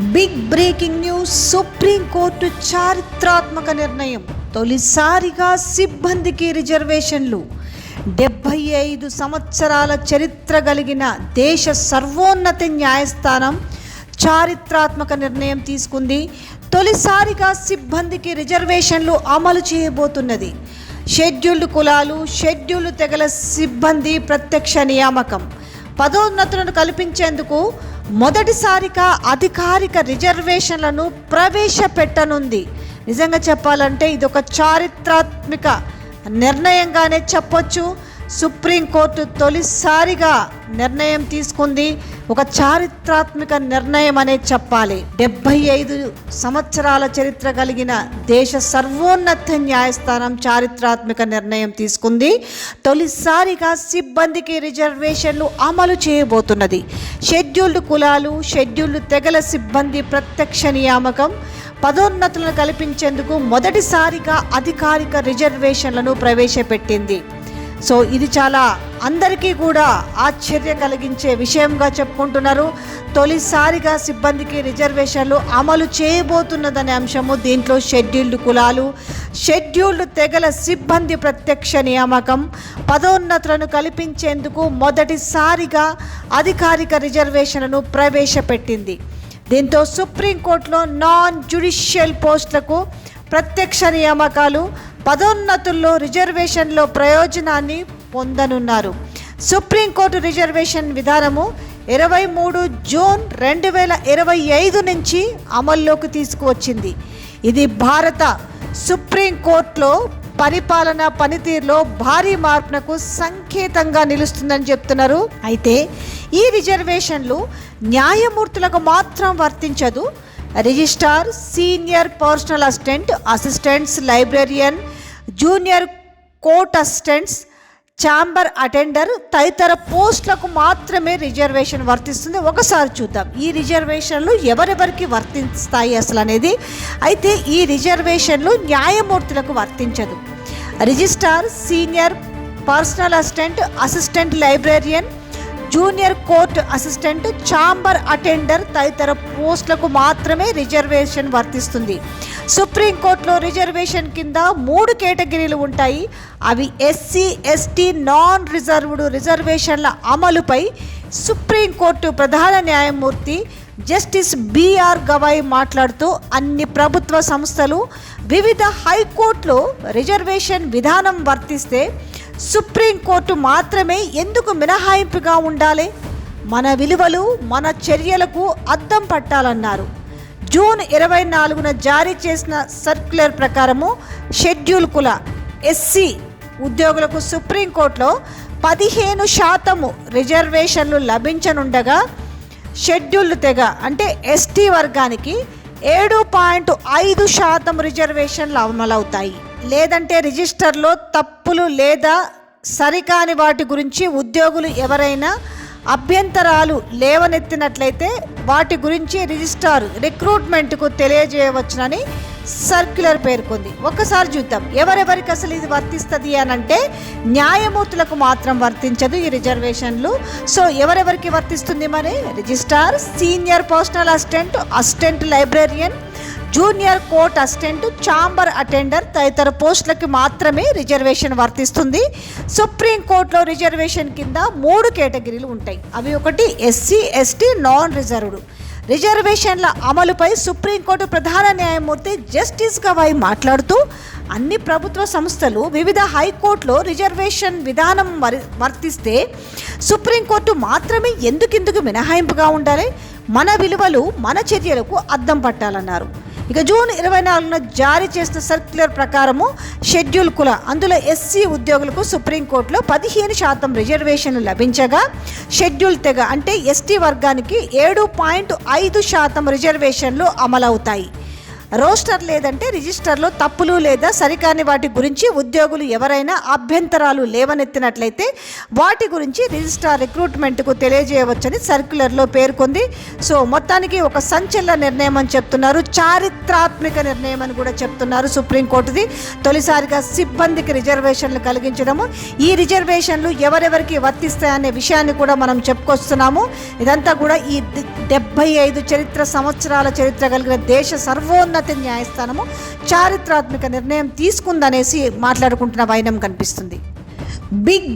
Big breaking news supreme court చారిత్రాత్మక నిర్ణయం తొలిసారిగా సిబ్బందికి రిజర్వేషన్లు. డెబ్భై ఐదు సంవత్సరాల చరిత్ర కలిగిన దేశ సర్వోన్నత న్యాయస్థానం చారిత్రాత్మక నిర్ణయం తీసుకుంది. తొలిసారిగా సిబ్బందికి రిజర్వేషన్లు అమలు చేయబోతున్నది. షెడ్యూల్డ్ కులాలు షెడ్యూల్డ్ తెగల సిబ్బంది ప్రత్యక్ష నియామకం. పదోన్నతులను కల్పించేందుకు మొదటిసారిగా అధికారిక రిజర్వేషన్లను ప్రవేశపెట్టనుంది. నిజంగా చెప్పాలంటే ఇది ఒక చారిత్రాత్మక నిర్ణయంగానే చెప్పొచ్చు. సుప్రీంకోర్టు తొలిసారిగా నిర్ణయం తీసుకుంది. ఒక చారిత్రాత్మక నిర్ణయం అనే చెప్పాలి. డెబ్బై ఐదు సంవత్సరాల చరిత్ర కలిగిన దేశ సర్వోన్నత న్యాయస్థానం చారిత్రాత్మక నిర్ణయం తీసుకుంది. తొలిసారిగా సిబ్బందికి రిజర్వేషన్లు అమలు చేయబోతున్నది. షెడ్యూల్డ్ కులాలు షెడ్యూల్డ్ తెగల సిబ్బంది ప్రత్యక్ష నియామకం పదోన్నతులను కల్పించేందుకు మొదటిసారిగా అధికారిక రిజర్వేషన్లను ప్రవేశపెట్టింది. సో ఇది చాలా అందరికీ కూడా ఆశ్చర్యం కలిగించే విషయంగా చెప్పుకుంటున్నారు. తొలిసారిగా సిబ్బందికి రిజర్వేషన్లు అమలు చేయబోతున్నదనే అంశము దీంట్లో షెడ్యూల్డ్ కులాలు షెడ్యూల్డ్ తెగల సిబ్బంది ప్రత్యక్ష నియామకం పదోన్నతులను కల్పించేందుకు మొదటిసారిగా అధికారిక రిజర్వేషన్లను ప్రవేశపెట్టింది. దీంతో సుప్రీంకోర్టులో నాన్ జ్యుడిషియల్ పోస్టులకు ప్రత్యక్ష నియామకాలు పదోన్నతుల్లో రిజర్వేషన్లో ప్రయోజనాన్ని పొందనున్నారు. సుప్రీంకోర్టు రిజర్వేషన్ విధానము ఇరవై మూడు జూన్ రెండు వేల ఇరవై ఐదు నుంచి అమల్లోకి తీసుకువచ్చింది. ఇది భారత సుప్రీంకోర్టులో పరిపాలన పనితీరులో భారీ మార్పునకు సంకేతంగా నిలుస్తుందని చెప్తున్నారు. అయితే ఈ రిజర్వేషన్లు న్యాయమూర్తులకు మాత్రం వర్తించదు. Registrar senior personal assistant assistants librarian junior court assistants chamber attender తదితర పోస్టులకు మాత్రమే రిజర్వేషన్ వర్తిస్తుంది. ఒకసారి చూద్దాం. ఈ రిజర్వేషన్లు ఎవరెవరికి వర్తిస్తాయి అసలు అనేది అయితే ఈ రిజర్వేషన్లు న్యాయమూర్తులకు వర్తించదు. Registrar senior personal assistant assistant librarian junior court assistant chamber attender తదితర పోస్టులకు మాత్రమే రిజర్వేషన్ వర్తిస్తుంది. సుప్రీంకోర్టులో రిజర్వేషన్ కింద మూడు కేటగిరీలు ఉంటాయి. అవి ఎస్సీ ఎస్టీ నాన్ రిజర్వ్డ్ రిజర్వేషన్ల అమలుపై సుప్రీంకోర్టు ప్రధాన న్యాయమూర్తి జస్టిస్ బిఆర్ గవాయ్ మాట్లాడుతూ అన్ని ప్రభుత్వ సంస్థలు వివిధ హైకోర్టులో రిజర్వేషన్ విధానం వర్తిస్తే సుప్రీంకోర్టు మాత్రమే ఎందుకు మినహాయింపుగా ఉండాలి? మన విలువలు మన చర్యలకు అద్దం పట్టాలన్నారు. జూన్ ఇరవై నాలుగున జారీ చేసిన సర్క్యులర్ ప్రకారము షెడ్యూల్ కుల ఎస్సీ ఉద్యోగులకు సుప్రీంకోర్టులో పదిహేను శాతము రిజర్వేషన్లు లభించనుండగా షెడ్యూల్డ్ తెగ అంటే ఎస్టీ వర్గానికి ఏడు పాయింట్ ఐదు శాతం రిజర్వేషన్లు అమలవుతాయి. లేదంటే రిజిస్టర్లో తప్పులు లేదా సరికాని వాటి గురించి ఉద్యోగులు ఎవరైనా అభ్యంతరాలు లేవనెత్తినట్లయితే వాటి గురించి రిజిస్టార్ రిక్రూట్మెంట్కు తెలియజేయవచ్చునని సర్క్యులర్ పేర్కొంది. ఒకసారి చూద్దాం. ఎవరెవరికి అసలు ఇది వర్తిస్తుంది అని అంటే న్యాయమూర్తులకు మాత్రం వర్తించదు ఈ రిజర్వేషన్లు. సో ఎవరెవరికి వర్తిస్తుంది మరి? Registrar senior personal assistant assistant librarian junior court assistant chamber attender తదితర పోస్టులకి మాత్రమే రిజర్వేషన్ వర్తిస్తుంది. సుప్రీంకోర్టులో రిజర్వేషన్ కింద మూడు కేటగిరీలు ఉంటాయి. అవి ఒకటి ఎస్సీ ఎస్టీ నాన్ రిజర్వ్డ్. రిజర్వేషన్ల అమలుపై సుప్రీంకోర్టు ప్రధాన న్యాయమూర్తి జస్టిస్ గవాయ్ మాట్లాడుతూ అన్ని ప్రభుత్వ సంస్థలు వివిధ హైకోర్టులో రిజర్వేషన్ విధానం వరి వర్తిస్తే సుప్రీంకోర్టు మాత్రమే ఎందుకెందుకు మినహాయింపుగా ఉండాలి? మన విలువలు మన చర్యలకు అద్దం పట్టాలన్నారు. ఇక జూన్ ఇరవై నాలుగున జారీ చేసిన సర్క్యులర్ ప్రకారము షెడ్యూల్ కుల అందులో ఎస్సీ ఉద్యోగులకు సుప్రీంకోర్టులో పదిహేను శాతం రిజర్వేషన్లు లభించగా షెడ్యూల్ తెగ అంటే ఎస్టీ వర్గానికి ఏడు పాయింట్ ఐదు శాతం రిజర్వేషన్లు అమలవుతాయి. రోస్టర్ లేదంటే రిజిస్టర్లో తప్పులు లేదా సరికాని వాటి గురించి ఉద్యోగులు ఎవరైనా అభ్యంతరాలు లేవనెత్తినట్లయితే వాటి గురించి రిజిస్ట్రార్ రిక్రూట్మెంట్కు తెలియజేయవచ్చని సర్క్యులర్లో పేర్కొంది. సో మొత్తానికి ఒక సంచలన నిర్ణయం అని చెప్తున్నారు. చారిత్రాత్మక నిర్ణయం అని కూడా చెప్తున్నారు సుప్రీంకోర్టుది. తొలిసారిగా సిబ్బందికి రిజర్వేషన్లు కలిగించడము. ఈ రిజర్వేషన్లు ఎవరెవరికి వర్తిస్తాయనే విషయాన్ని కూడా మనం చెప్పుకొస్తున్నాము. ఇదంతా కూడా ఈ డెబ్బై ఐదు చరిత్ర సంవత్సరాల చరిత్ర కలిగిన దేశ సర్వోన్న ఉన్నత న్యాయస్థానము చారిత్రాత్మక నిర్ణయం తీసుకుందనేసి మాట్లాడుకుంటున్న వైనం కనిపిస్తుంది. బిగ్